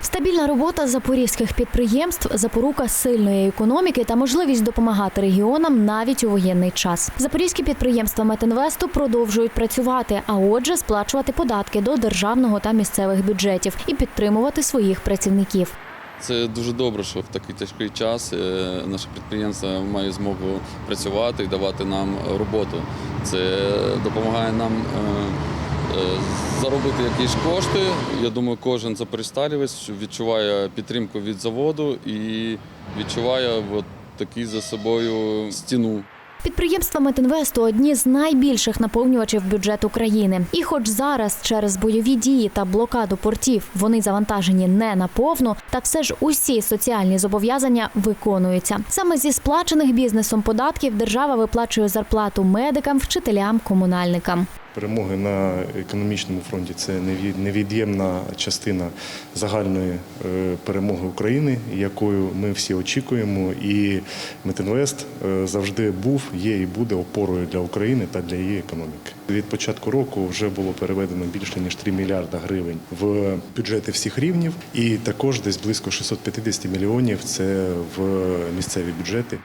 Стабільна робота запорізьких підприємств, запорука сильної економіки та можливість допомагати регіонам навіть у воєнний час. Запорізькі підприємства Метинвесту продовжують працювати, а отже, сплачувати податки до державного та місцевих бюджетів і підтримувати своїх працівників. Це дуже добре, що в такий тяжкий час е, наше підприємство має змогу працювати і давати нам роботу. Це допомагає нам е, заробити якісь кошти. Я думаю, кожен запоріжсталівець відчуває підтримку від заводу і відчуває от такі за собою стіну. Підприємства Метинвесту одні з найбільших наповнювачів бюджету країни. І хоч зараз через бойові дії та блокаду портів вони завантажені не наповну, та все ж усі соціальні зобов'язання виконуються. Саме зі сплачених бізнесом податків держава виплачує зарплату медикам, вчителям, комунальникам. Перемоги на економічному фронті це невід'ємна частина загальної е, перемоги України, якою ми всі очікуємо. І Метинвест е, завжди був, є і буде опорою для України та для її економіки. Від початку року вже було переведено більше ніж 3 мільярда гривень в бюджети всіх рівнів, і також десь близько 650 мільйонів це в місцеві бюджети.